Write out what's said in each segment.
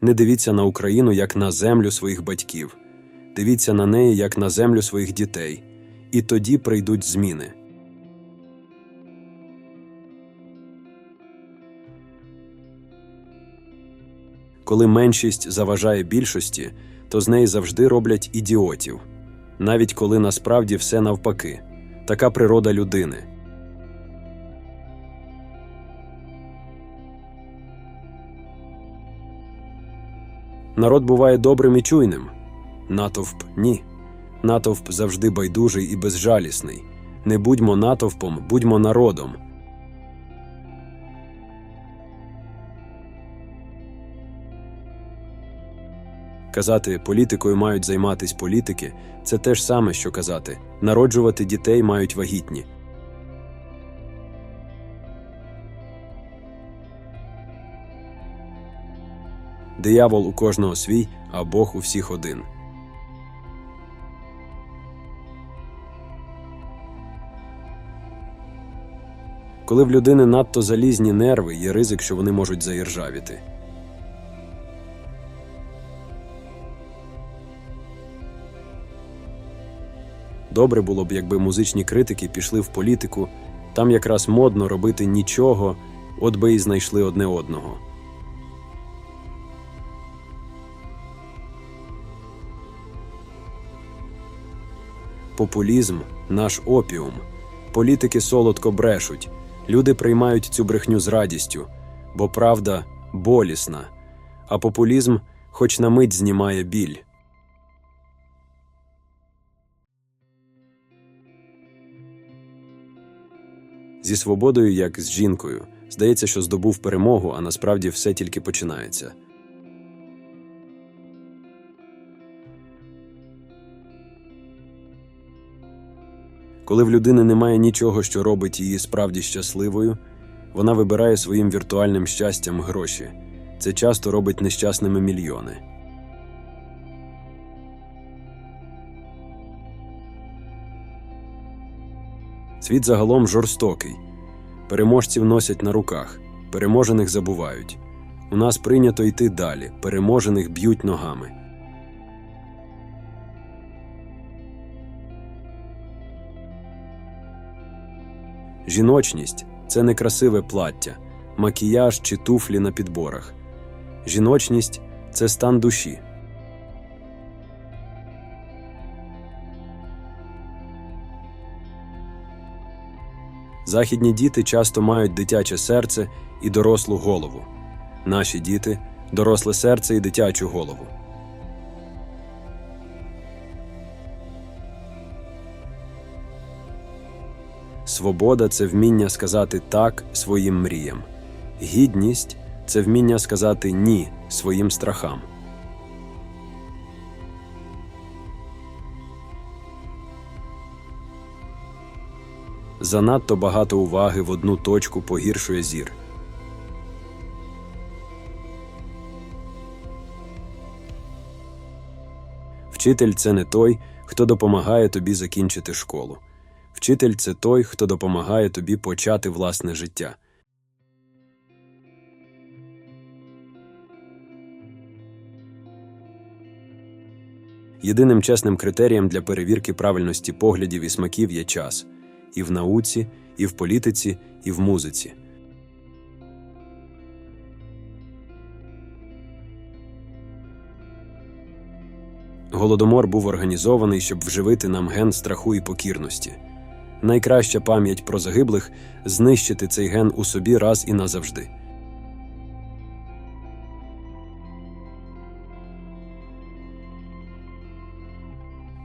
Не дивіться на Україну як на землю своїх батьків, дивіться на неї як на землю своїх дітей, і тоді прийдуть зміни. Коли меншість заважає більшості, то з неї завжди роблять ідіотів, навіть коли насправді все навпаки. Така природа людини. Народ буває добрим і чуйним. Натовп ні. Натовп завжди байдужий і безжалісний. Не будьмо натовпом, будьмо народом. Казати політикою мають займатись політики це те ж саме, що казати народжувати дітей мають вагітні. Диявол у кожного свій, а Бог у всіх один. Коли в людини надто залізні нерви, є ризик, що вони можуть заіржавіти. Добре було б, якби музичні критики пішли в політику, там якраз модно робити нічого, от би і знайшли одне одного. Популізм наш опіум. Політики солодко брешуть. Люди приймають цю брехню з радістю, бо правда болісна, а популізм хоч на мить знімає біль. Зі свободою, як з жінкою. Здається, що здобув перемогу, а насправді все тільки починається. Коли в людини немає нічого, що робить її справді щасливою, вона вибирає своїм віртуальним щастям гроші. Це часто робить нещасними мільйони. Світ загалом жорстокий. Переможців носять на руках, переможених забувають. У нас прийнято йти далі, переможених б'ють ногами. Жіночність це не красиве плаття, макіяж чи туфлі на підборах. Жіночність це стан душі. Західні діти часто мають дитяче серце і дорослу голову. Наші діти доросле серце і дитячу голову. Свобода це вміння сказати так своїм мріям. Гідність це вміння сказати ні своїм страхам. Занадто багато уваги в одну точку погіршує зір. Вчитель це не той, хто допомагає тобі закінчити школу. Вчитель це той, хто допомагає тобі почати власне життя. Єдиним чесним критерієм для перевірки правильності поглядів і смаків є час і в науці, і в політиці, і в музиці. Голодомор був організований, щоб вживити нам ген страху і покірності. Найкраща пам'ять про загиблих знищити цей ген у собі раз і назавжди.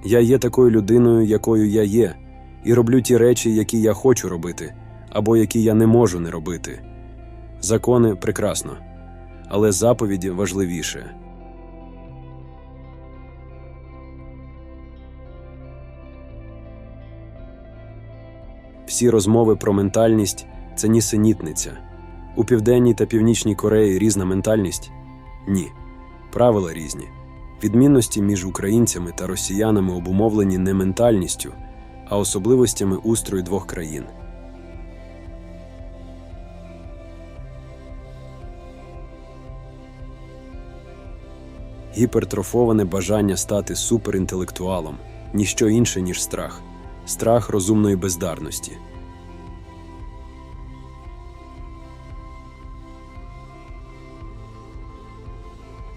Я є такою людиною, якою я є, і роблю ті речі, які я хочу робити, або які я не можу не робити. Закони прекрасно, але заповіді важливіше. Всі розмови про ментальність це нісенітниця. У Південній та Північній Кореї різна ментальність? Ні. Правила різні. Відмінності між українцями та росіянами обумовлені не ментальністю, а особливостями устрою двох країн. гіпертрофоване бажання стати суперінтелектуалом, ніщо інше, ніж страх, страх розумної бездарності.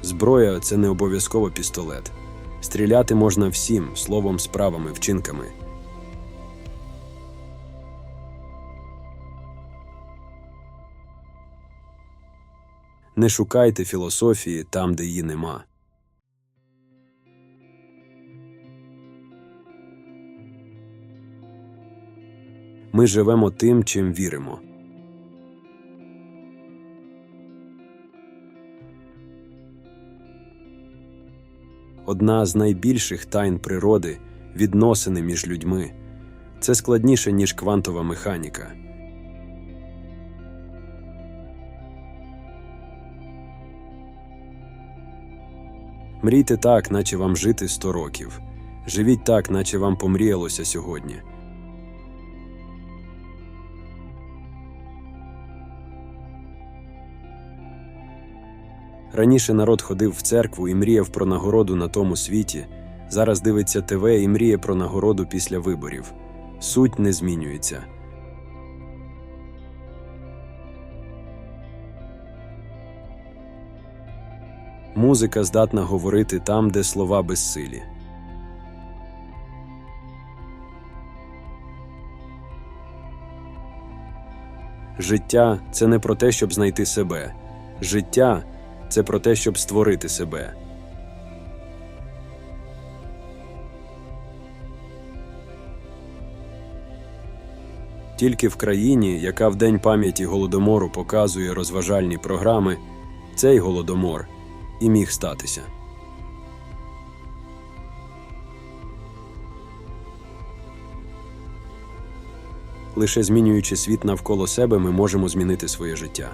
Зброя це не обов'язково пістолет. Стріляти можна всім словом, справами, вчинками. Не шукайте філософії там, де її нема. Ми живемо тим, чим віримо. Одна з найбільших тайн природи відносини між людьми. Це складніше, ніж квантова механіка. Мрійте так, наче вам жити 100 років. Живіть так, наче вам помріялося сьогодні. Раніше народ ходив в церкву і мріяв про нагороду на тому світі. Зараз дивиться ТВ і мріє про нагороду після виборів. Суть не змінюється. Музика здатна говорити там, де слова безсилі. Життя це не про те, щоб знайти себе. Життя це про те, щоб створити себе. Тільки в країні, яка в День пам'яті голодомору показує розважальні програми, цей голодомор і міг статися. Лише змінюючи світ навколо себе, ми можемо змінити своє життя.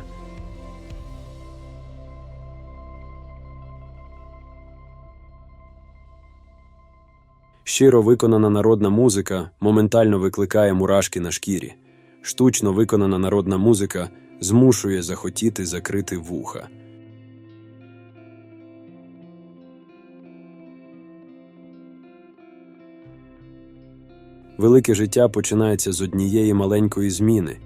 Щиро виконана народна музика моментально викликає мурашки на шкірі. Штучно виконана народна музика змушує захотіти закрити вуха. Велике життя починається з однієї маленької зміни.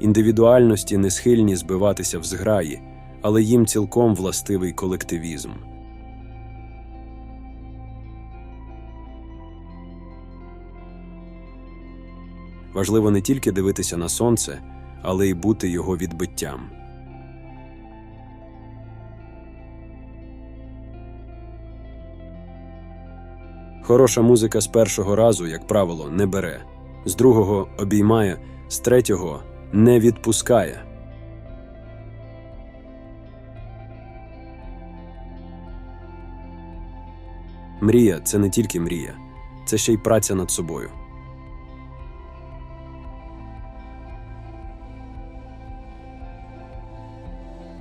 Індивідуальності не схильні збиватися в зграї, але їм цілком властивий колективізм. Важливо не тільки дивитися на сонце, але й бути його відбиттям. Хороша музика з першого разу, як правило, не бере, з другого обіймає, з третього не відпускає. Мрія це не тільки мрія, це ще й праця над собою.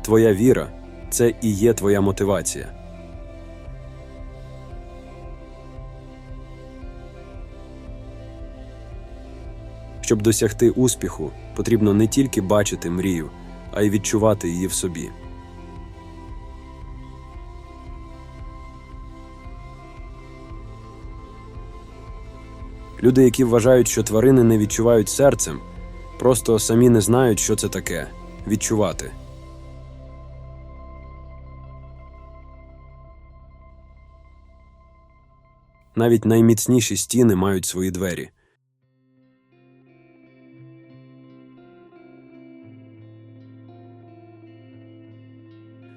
Твоя віра це і є твоя мотивація. Щоб досягти успіху, потрібно не тільки бачити мрію, а й відчувати її в собі. Люди, які вважають, що тварини не відчувають серцем, просто самі не знають, що це таке відчувати. Навіть найміцніші стіни мають свої двері.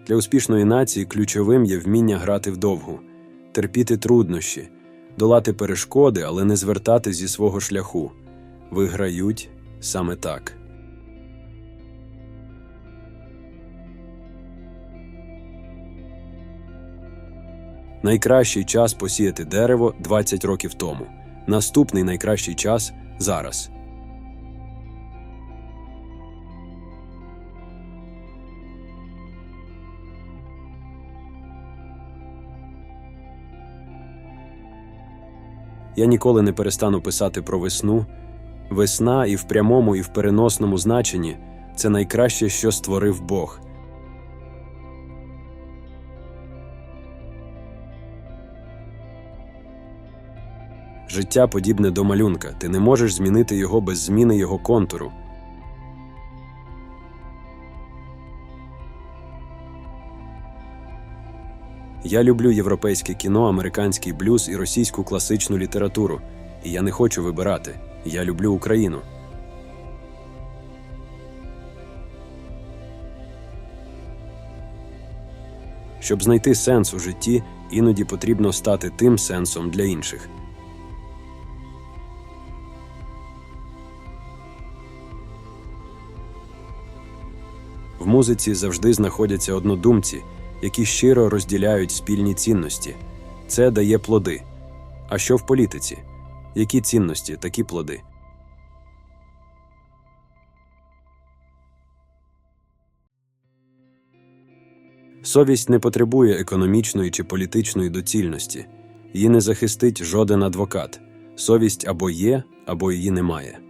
Для успішної нації ключовим є вміння грати вдовгу, терпіти труднощі, долати перешкоди, але не звертати зі свого шляху. Виграють саме так. Найкращий час посіяти дерево 20 років тому. Наступний найкращий час зараз. Я ніколи не перестану писати про весну Весна і в прямому, і в переносному значенні це найкраще, що створив Бог. Життя подібне до малюнка, ти не можеш змінити його без зміни його контуру. Я люблю європейське кіно, американський блюз і російську класичну літературу, і я не хочу вибирати. Я люблю Україну. Щоб знайти сенс у житті, іноді потрібно стати тим сенсом для інших. В музиці завжди знаходяться однодумці, які щиро розділяють спільні цінності. Це дає плоди. А що в політиці? Які цінності, такі плоди? Совість не потребує економічної чи політичної доцільності. Її не захистить жоден адвокат. Совість або є, або її немає.